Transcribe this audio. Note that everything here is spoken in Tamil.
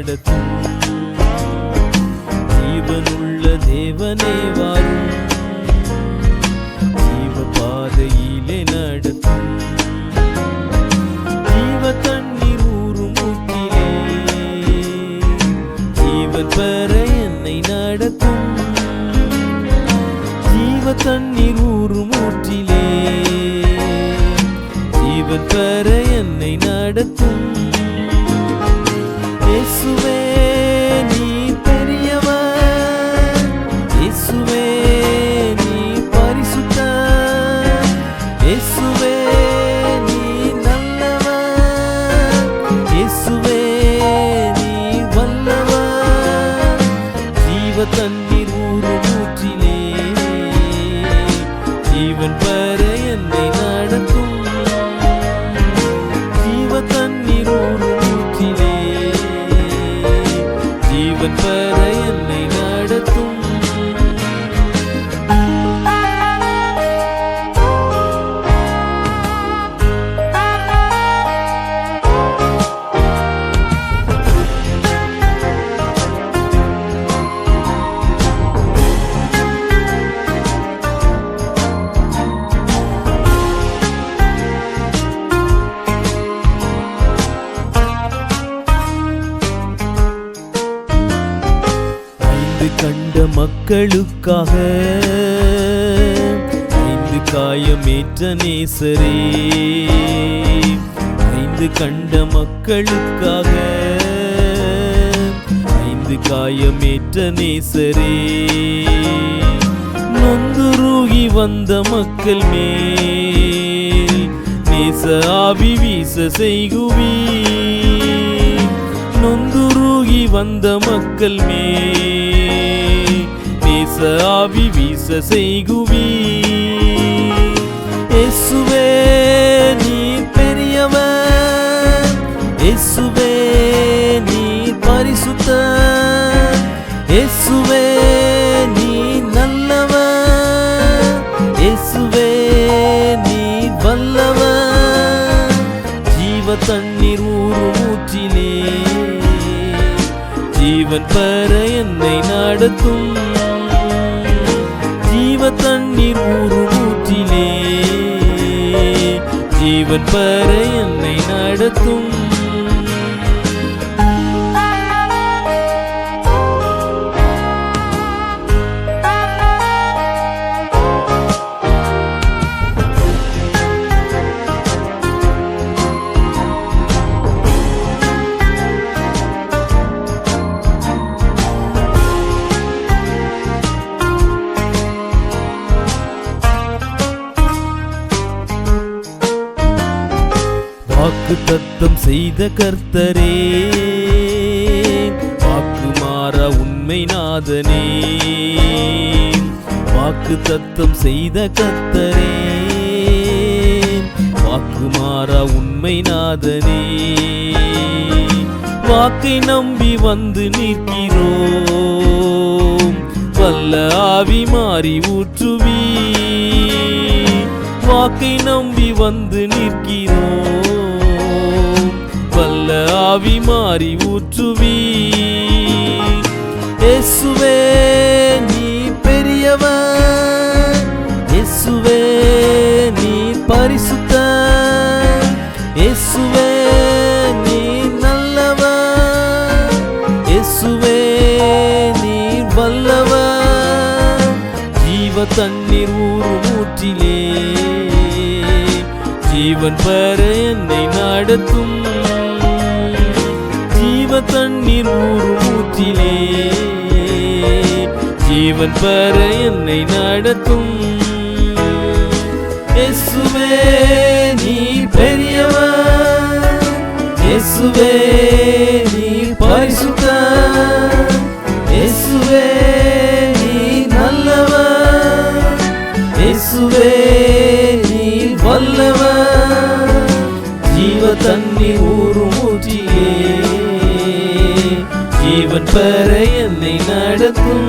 நடத்தும். ஜீவனுள்ள தேவனே வாரும். ஜீவ பாதையிலே நடத்தும். ஜீவ தண்ணீர் ஊறும் ஊக்கிலே ஜீவன் பெற என்னை நடத்தும். ஜீவ தண்ணீர் ஊறும் ஜீவன் பெற என்னை நடத்தும். ஜீவன் பெற மக்களுக்காக. ஐந்து காயமேற்ற நேசரே. ஐந்து கண்ட மக்களுக்காக. ஐந்து காயமேற்ற நேசரே. நொந்துருகி வந்த மக்கள் மேல் நேச ஆவி வீச செய்குவீ நொந்துருகி வந்த மக்கள் மே நேச ஆவி வீச செய்குவி எசுவே நீ பெரியவர் எசுவே நீ பரிசுத்த எசுவே நீ நல்லவர் எசுவே நீ வல்லவர் ஜீவ தண்ணீர் ஊறு மூச்சிலே ஜீவன் பெற என்னை நடத்தும். கண்ணீர் ஊறு ஊறும் ஊற்றிலே ஜீவன் பெற என்னை நடத்தும். வாக்குத்தத்தம் செய்த கர்த்தரே. வாக்கு மாற உண்மை நாதனே. வாக்கு தத்தம் செய்த கர்த்தரே. வாக்கு மாற உண்மை நாதனே. வாக்கை நம்பி வந்து நிற்கிறோம். வல்ல ஆவி மாறி ஊற்றுவீ வாக்கை நம்பி வந்து நிற்கிறோம். ஆவி மாறி ஊற்றுவி இயேசுவே நீ பெரியவர் இயேசுவே நீ பரிசுத்த இயேசுவே நீ நல்லவர் இயேசுவே நீ வல்லவர் ஜீவ தண்ணீர் ஊறு ஊற்றிலே. ஜீவன் பெற என்னை நடத்தும். தண்ணீர் ஊறு ஊற்றிலே. ஜீவன் பெற என்னை நடத்தும். இயேசுவே நீ பெரியவர் இயேசுவே நீ பரிசுத்தர் இயேசுவே ஜீவன் பெற என்னை நடத்தும்.